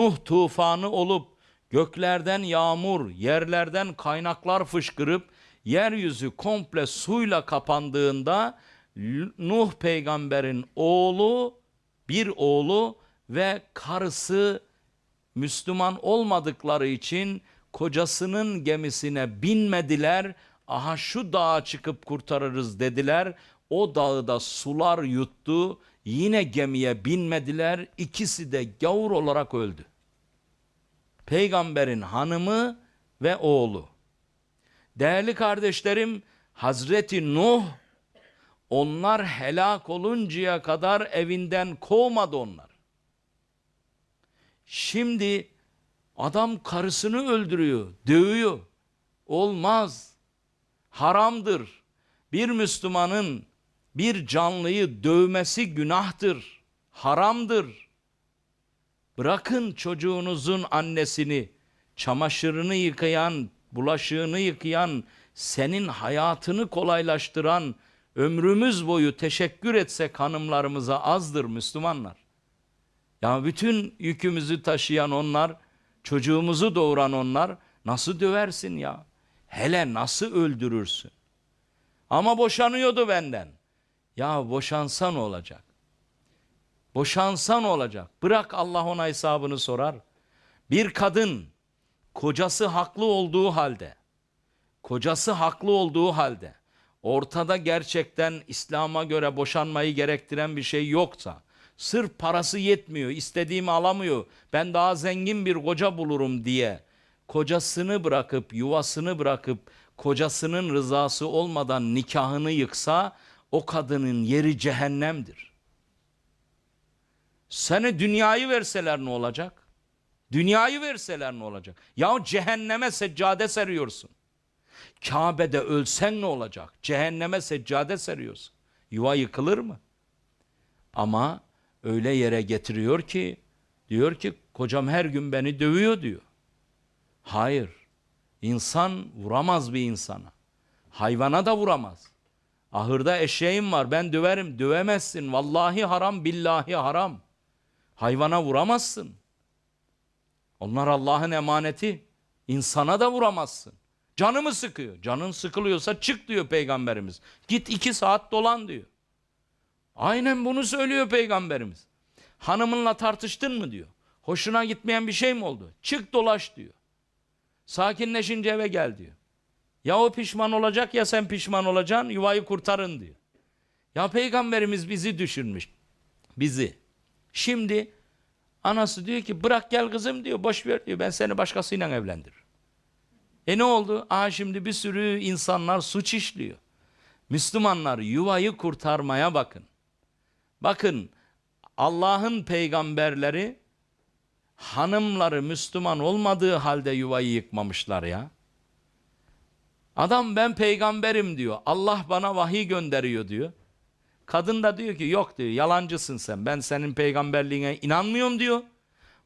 Nuh tufanı olup göklerden yağmur, yerlerden kaynaklar fışkırıp yeryüzü komple suyla kapandığında Nuh peygamberin oğlu, bir oğlu ve karısı Müslüman olmadıkları için kocasının gemisine binmediler. Aha şu dağa çıkıp kurtarırız dediler. O dağı da sular yuttu. Yine gemiye binmediler. İkisi de gavur olarak öldü. Peygamberin hanımı ve oğlu. Değerli kardeşlerim, Hazreti Nuh onlar helak oluncaya kadar evinden kovmadı onlar. Şimdi adam karısını öldürüyor, dövüyor. Olmaz. Haramdır. Bir Müslümanın bir canlıyı dövmesi günahtır. Haramdır. Bırakın çocuğunuzun annesini, çamaşırını yıkayan, bulaşığını yıkayan, senin hayatını kolaylaştıran, ömrümüz boyu teşekkür etsek hanımlarımıza azdır Müslümanlar. Ya bütün yükümüzü taşıyan onlar, çocuğumuzu doğuran onlar nasıl döversin ya? Hele nasıl öldürürsün? Ama boşanıyordu benden. Ya boşansan olacak. Boşansan olacak. Bırak Allah ona hesabını sorar. Bir kadın kocası haklı olduğu halde, kocası haklı olduğu halde, ortada gerçekten İslam'a göre boşanmayı gerektiren bir şey yoksa, sırf parası yetmiyor, istediğimi alamıyor, ben daha zengin bir koca bulurum diye, kocasını bırakıp, yuvasını bırakıp, kocasının rızası olmadan nikahını yıksa, o kadının yeri cehennemdir. Seni dünyayı verseler ne olacak? Dünyayı verseler ne olacak? Ya cehenneme seccade seriyorsun. Kabe'de ölsen ne olacak? Cehenneme seccade seriyorsun. Yuva yıkılır mı? Ama öyle yere getiriyor ki diyor ki kocam her gün beni dövüyor diyor. Hayır. İnsan vuramaz bir insana. Hayvana da vuramaz. Ahırda eşeğim var ben döverim. Dövemezsin. Vallahi haram billahi haram. Hayvana vuramazsın. Onlar Allah'ın emaneti. İnsana da vuramazsın. Canımı sıkıyor. Canın sıkılıyorsa çık diyor peygamberimiz. Git iki saat dolan diyor. Aynen bunu söylüyor peygamberimiz. Hanımınla tartıştın mı diyor. Hoşuna gitmeyen bir şey mi oldu? Çık dolaş diyor. Sakinleşince eve gel diyor. Ya o pişman olacak ya sen pişman olacaksın yuvayı kurtarın diyor. Ya peygamberimiz bizi düşünmüş. Bizi. Şimdi anası diyor ki bırak gel kızım diyor boş ver diyor ben seni başkasıyla evlendiririm. E ne oldu? Aa şimdi bir sürü insanlar suç işliyor. Müslümanlar yuvayı kurtarmaya bakın. Bakın Allah'ın peygamberleri hanımları Müslüman olmadığı halde yuvayı yıkmamışlar ya. Adam ben peygamberim diyor. Allah bana vahiy gönderiyor diyor. Kadın da diyor ki yok diyor yalancısın sen. Ben senin peygamberliğine inanmıyorum diyor.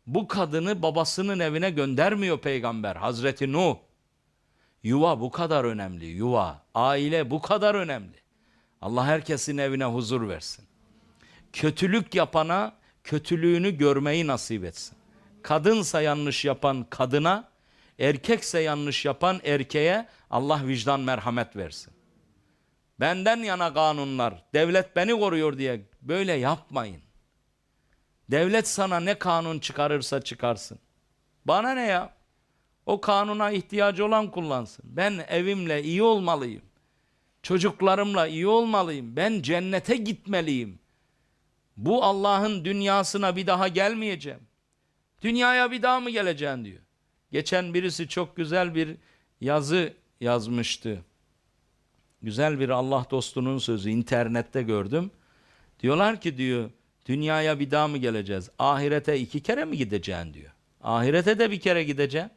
Bu kadını babasının evine göndermiyor peygamber Hazreti Nuh. Yuva bu kadar önemli. Yuva, aile bu kadar önemli. Allah herkesin evine huzur versin. Kötülük yapana kötülüğünü görmeyi nasip etsin. Kadınsa yanlış yapan kadına, erkekse yanlış yapan erkeğe Allah vicdan merhamet versin. Benden yana kanunlar, devlet beni koruyor diye böyle yapmayın. Devlet sana ne kanun çıkarırsa çıkarsın. Bana ne ya? O kanuna ihtiyacı olan kullansın. Ben evimle iyi olmalıyım. Çocuklarımla iyi olmalıyım. Ben cennete gitmeliyim. Bu Allah'ın dünyasına bir daha gelmeyeceğim. Dünyaya bir daha mı geleceksin diyor. Geçen birisi çok güzel bir yazı yazmıştı. Güzel bir Allah dostunun sözü internette gördüm. Diyorlar ki diyor dünyaya bir daha mı geleceğiz? Ahirete iki kere mi gideceksin diyor. Ahirete de bir kere gideceksin.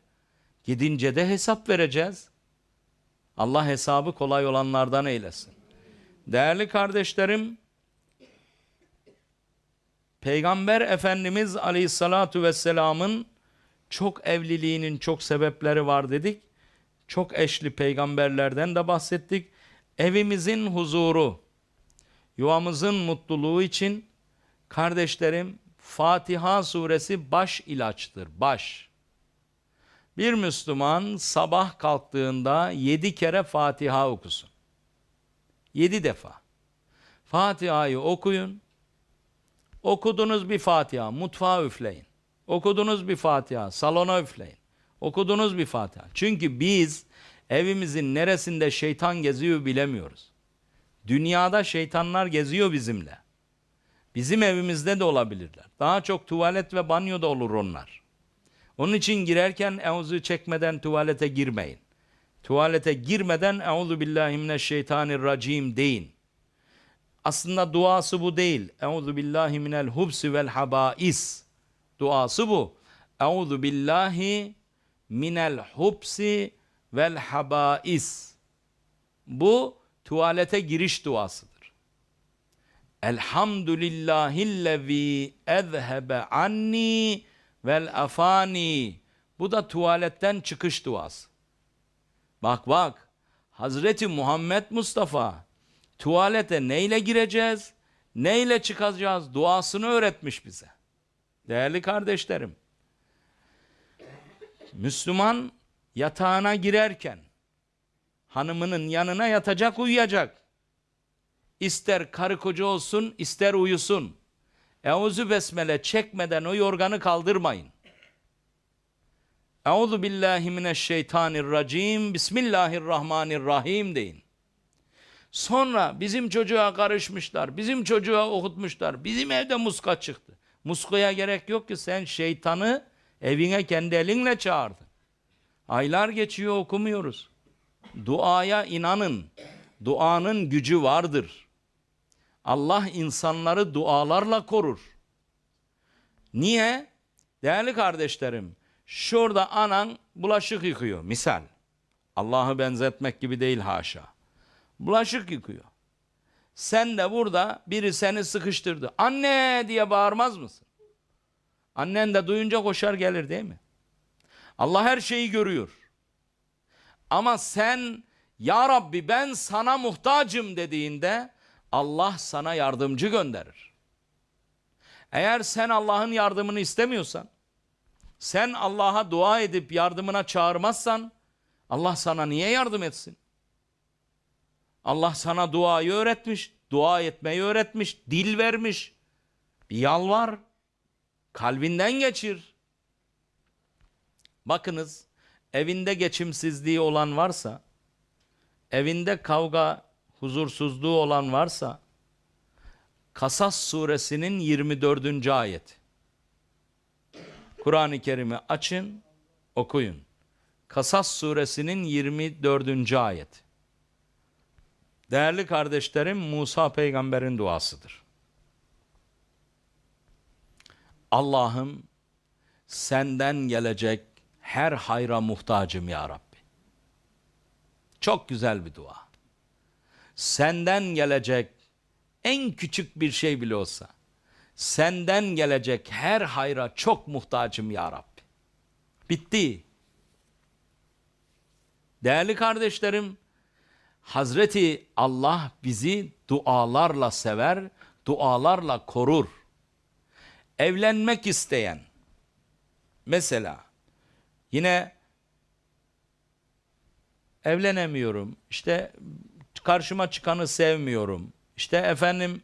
Gidince de hesap vereceğiz. Allah hesabı kolay olanlardan eylesin. Değerli kardeşlerim, Peygamber Efendimiz Aleyhissalatu Vesselam'ın çok evliliğinin çok sebepleri var dedik. Çok eşli peygamberlerden de bahsettik. Evimizin huzuru, yuvamızın mutluluğu için kardeşlerim Fatiha suresi baş ilaçtır, baş. Bir Müslüman sabah kalktığında yedi kere Fatiha okusun. Yedi defa. Fatiha'yı okuyun. Okudunuz bir Fatiha, mutfağa üfleyin. Okudunuz bir Fatiha, salona üfleyin. Okudunuz bir Fatiha. Çünkü biz evimizin neresinde şeytan geziyor bilemiyoruz. Dünyada şeytanlar geziyor bizimle. Bizim evimizde de olabilirler. Daha çok tuvalet ve banyoda olur onlar. Onun için girerken euzu çekmeden tuvalete girmeyin. Tuvalete girmeden euzu billahi mineşşeytanirracim deyin. Aslında duası bu değil. Euzu billahi minel hubsi vel habais. Duası bu. Euzu billahi minel hubsi vel habais. Bu tuvalete giriş duasıdır. Elhamdülillahillezî ezhebe anni vel afani. Bu da tuvaletten çıkış duası. Bak bak. Hazreti Muhammed Mustafa tuvalete neyle gireceğiz, neyle çıkacağız duasını öğretmiş bize. Değerli kardeşlerim. Müslüman yatağına girerken hanımının yanına yatacak uyuyacak. İster karı koca olsun ister uyusun. Euzu besmele çekmeden o yorganı kaldırmayın. Euzu billahi mineşşeytanirracim. Bismillahirrahmanirrahim deyin. Sonra bizim çocuğa karışmışlar, bizim çocuğa okutmuşlar, bizim evde muska çıktı. Muskaya gerek yok ki sen şeytanı evine kendi elinle çağırdın. Aylar geçiyor okumuyoruz. Duaya inanın. Duanın gücü vardır. Allah insanları dualarla korur. Niye? Değerli kardeşlerim, şurada anan bulaşık yıkıyor misal. Allah'ı benzetmek gibi değil haşa. Bulaşık yıkıyor. Sen de burada biri seni sıkıştırdı. Anne diye bağırmaz mısın? Annen de duyunca koşar gelir değil mi? Allah her şeyi görüyor. Ama sen ya Rabbi ben sana muhtacım dediğinde Allah sana yardımcı gönderir. Eğer sen Allah'ın yardımını istemiyorsan, sen Allah'a dua edip yardımına çağırmazsan Allah sana niye yardım etsin? Allah sana duayı öğretmiş, dua etmeyi öğretmiş, dil vermiş. Bir yalvar, kalbinden geçir. Bakınız, evinde geçimsizliği olan varsa, evinde kavga, huzursuzluğu olan varsa, Kasas suresinin 24. ayet. Kur'an-ı Kerim'i açın, okuyun. Kasas suresinin 24. ayet. Değerli kardeşlerim Musa peygamberin duasıdır. Allah'ım senden gelecek her hayra muhtacım ya Rabbi. Çok güzel bir dua. Senden gelecek en küçük bir şey bile olsa senden gelecek her hayra çok muhtacım ya Rabbi. Bitti. Değerli kardeşlerim, Hazreti Allah bizi dualarla sever, dualarla korur. Evlenmek isteyen, mesela yine evlenemiyorum, işte karşıma çıkanı sevmiyorum, işte efendim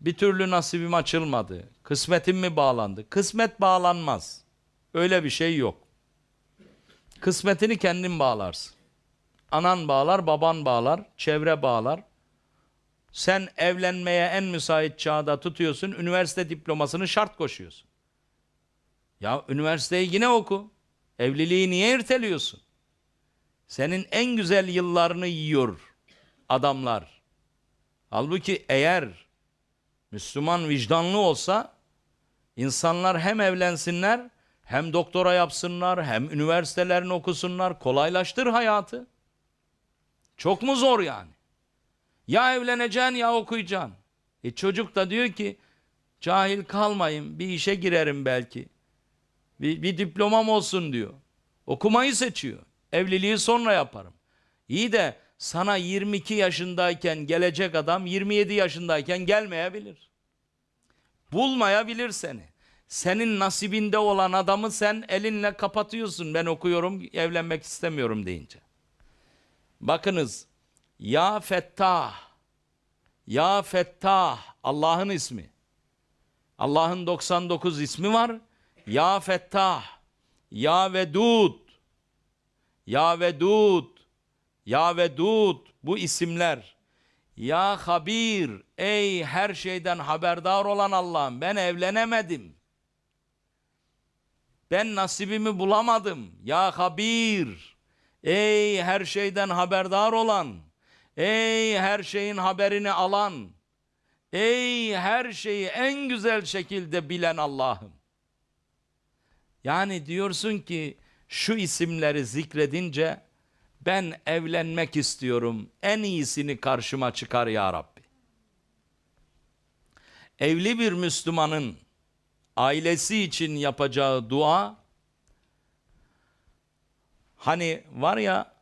bir türlü nasibim açılmadı, kısmetim mi bağlandı? Kısmet bağlanmaz, öyle bir şey yok. Kısmetini kendin bağlarsın. Anan bağlar, baban bağlar, çevre bağlar. Sen evlenmeye en müsait çağda tutuyorsun, üniversite diplomasını şart koşuyorsun. Ya üniversiteyi yine oku. Evliliği niye erteliyorsun? Senin en güzel yıllarını yiyor adamlar. Halbuki eğer Müslüman vicdanlı olsa insanlar hem evlensinler hem doktora yapsınlar hem üniversitelerini okusunlar kolaylaştır hayatı. Çok mu zor yani? Ya evleneceksin ya okuyacaksın. E çocuk da diyor ki cahil kalmayayım bir işe girerim belki. Bir, bir diplomam olsun diyor. Okumayı seçiyor. Evliliği sonra yaparım. İyi de sana 22 yaşındayken gelecek adam 27 yaşındayken gelmeyebilir. Bulmayabilir seni. senin nasibinde olan adamı sen elinle kapatıyorsun. Ben okuyorum, evlenmek istemiyorum deyince. Bakınız. Ya Fettah. Ya Fettah. Allah'ın ismi. Allah'ın 99 ismi var. Ya Fettah. Ya Vedud. Ya Vedud. Ya Vedud. Bu isimler. Ya Habir. Ey her şeyden haberdar olan Allah'ım. Ben evlenemedim. Ben nasibimi bulamadım. Ya Habir. Ey her şeyden haberdar olan. Ey her şeyin haberini alan. Ey her şeyi en güzel şekilde bilen Allah'ım. Yani diyorsun ki şu isimleri zikredince ben evlenmek istiyorum. En iyisini karşıma çıkar ya Rabbi. Evli bir Müslümanın ailesi için yapacağı dua hani var ya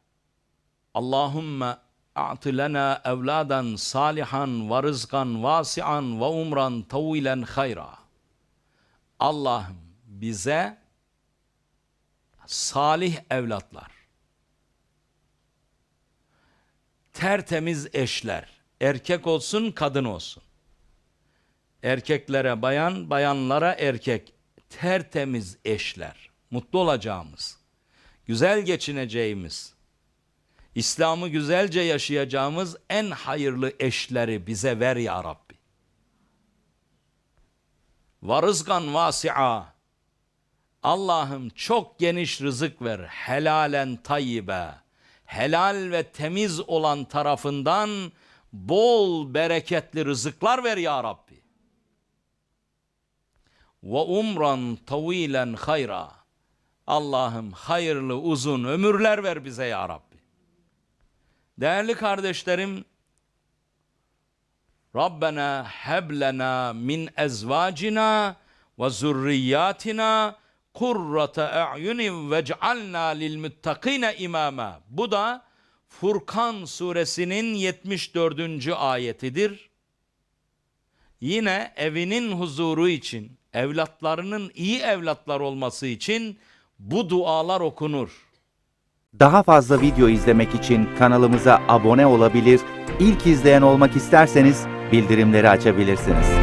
Allahümme a'ti lana evladan salihan ve rızkan vasi'an ve umran tavilen hayra. Allah'ım bize salih evlatlar, tertemiz eşler, erkek olsun kadın olsun. Erkeklere bayan, bayanlara erkek, tertemiz eşler, mutlu olacağımız, güzel geçineceğimiz, İslam'ı güzelce yaşayacağımız en hayırlı eşleri bize ver ya Rabbi. Varızgan vasi'a. Allah'ım çok geniş rızık ver. Helalen tayyibe. Helal ve temiz olan tarafından bol bereketli rızıklar ver ya Rabbi. Ve umran tavilen hayra. Allah'ım hayırlı uzun ömürler ver bize ya Rabbi. Değerli kardeşlerim, Rabbena heblena min ezvacina ve zurriyatina kurrata a'yunin vec'alna lil muttaqine imama. Bu da Furkan suresinin 74. ayetidir. Yine evinin huzuru için, evlatlarının iyi evlatlar olması için bu dualar okunur. Daha fazla video izlemek için kanalımıza abone olabilir, ilk izleyen olmak isterseniz bildirimleri açabilirsiniz.